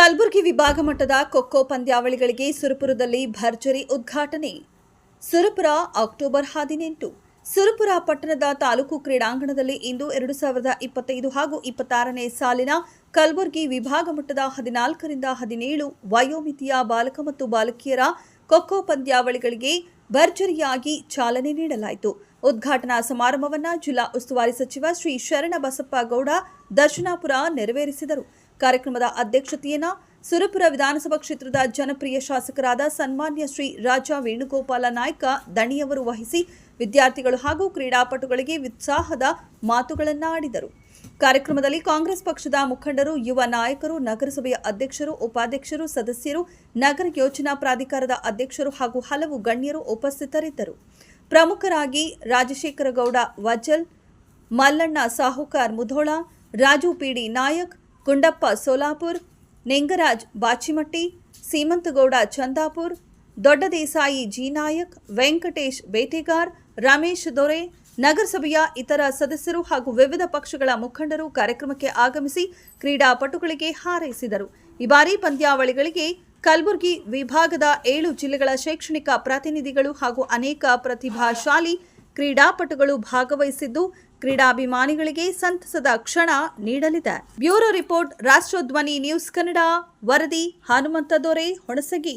ಕಲಬುರಗಿ ವಿಭಾಗ ಮಟ್ಟದ ಖೋಖೋ ಪಂದ್ಯಾವಳಿಗಳಿಗೆ ಸುರಪುರದಲ್ಲಿ ಭರ್ಜರಿ ಉದ್ಘಾಟನೆ. ಸುರಪುರ ಅಕ್ಟೋಬರ್ ಹದಿನೆಂಟು. ಸುರಪುರ ಪಟ್ಟಣದ ತಾಲೂಕು ಕ್ರೀಡಾಂಗಣದಲ್ಲಿ ಇಂದು ಎರಡು ಸಾವಿರದ ಇಪ್ಪತ್ತೈದು ಹಾಗೂ ಇಪ್ಪತ್ತಾರನೇ ಸಾಲಿನ ಕಲಬುರಗಿ ವಿಭಾಗ ಮಟ್ಟದ ಹದಿನಾಲ್ಕರಿಂದ ಹದಿನೇಳು ವಯೋಮಿತಿಯ ಬಾಲಕ ಮತ್ತು ಬಾಲಕಿಯರ ಖೋಖೋ ಪಂದ್ಯಾವಳಿಗಳಿಗೆ ಭರ್ಜರಿಯಾಗಿ ಚಾಲನೆ ನೀಡಲಾಯಿತು. ಉದ್ಘಾಟನಾ ಸಮಾರಂಭವನ್ನು ಜಿಲ್ಲಾ ಉಸ್ತುವಾರಿ ಸಚಿವ ಶ್ರೀ ಶರಣ ಬಸಪ್ಪ ಗೌಡ ದರ್ಶನಾಪುರ ನೆರವೇರಿಸಿದರು. ಕಾರ್ಯಕ್ರಮದ ಅಧ್ಯಕ್ಷತೆಯನ್ನ ಸುರಪುರ ವಿಧಾನಸಭಾ ಕ್ಷೇತ್ರದ ಜನಪ್ರಿಯ ಶಾಸಕರಾದ ಸನ್ಮಾನ್ಯ ಶ್ರೀ ರಾಜಾ ವೇಣುಗೋಪಾಲ ನಾಯ್ಕ ದಣಿಯವರು ವಹಿಸಿ ವಿದ್ಯಾರ್ಥಿಗಳು ಹಾಗೂ ಕ್ರೀಡಾಪಟುಗಳಿಗೆ ಉತ್ಸಾಹದ ಮಾತುಗಳನ್ನು ಆಡಿದರು ಕಾರ್ಯಕ್ರಮದಲ್ಲಿ ಕಾಂಗ್ರೆಸ್ ಪಕ್ಷದ ಮುಖಂಡರು, ಯುವ ನಾಯಕರು, ನಗರಸಭೆಯ ಅಧ್ಯಕ್ಷರು, ಉಪಾಧ್ಯಕ್ಷರು, ಸದಸ್ಯರು, ನಗರ ಯೋಜನಾ ಪ್ರಾಧಿಕಾರದ ಅಧ್ಯಕ್ಷರು ಹಾಗೂ ಹಲವು ಗಣ್ಯರು ಉಪಸ್ಥಿತರಿದ್ದರು. ಪ್ರಮುಖರಾಗಿ ರಾಜಶೇಖರಗೌಡ ವಜಲ್, ಮಲ್ಲಣ್ಣ ಸಾಹುಕಾರ್ ಮುಧೋಳ, ರಾಜು ಪಿಡಿ ನಾಯಕ್ ಗುಂಡಪ್ಪ ಸೋಲಾಪುರ್, ನಿಂಗರಾಜ್ ಬಾಚಿಮಟ್ಟಿ, ಸೀಮಂತಗೌಡ ಚಂದಾಪುರ್ ದೊಡ್ಡದೇಸಾಯಿ ಜಿ ನಾಯಕ್, ವೆಂಕಟೇಶ್ ಬೇಟೆಗಾರ್, ರಮೇಶ್ ದೊರೆ, ನಗರಸಭೆಯ ಇತರ ಸದಸ್ಯರು ಹಾಗೂ ವಿವಿಧ ಪಕ್ಷಗಳ ಮುಖಂಡರು ಕಾರ್ಯಕ್ರಮಕ್ಕೆ ಆಗಮಿಸಿ ಕ್ರೀಡಾಪಟುಗಳಿಗೆ ಹಾರೈಸಿದರು. ಈ ಬಾರಿ ಪಂದ್ಯಾವಳಿಗಳಿಗೆ ಕಲಬುರಗಿ ವಿಭಾಗದ ಏಳು ಜಿಲ್ಲೆಗಳ ಶೈಕ್ಷಣಿಕ ಪ್ರತಿನಿಧಿಗಳು ಹಾಗೂ ಅನೇಕ ಪ್ರತಿಭಾಶಾಲಿ ಕ್ರೀಡಾಪಟುಗಳು ಭಾಗವಹಿಸಿದ್ದು ಕ್ರೀಡಾಭಿಮಾನಿಗಳಿಗೆ ಸಂತಸದ ಕ್ಷಣ ನೀಡಲಿದೆ. Bureau report, Rashtradhwani news Kannada, ವರದಿ ಹನುಮಂತ ದೊರೆ, ಹೊಣಸಗಿ.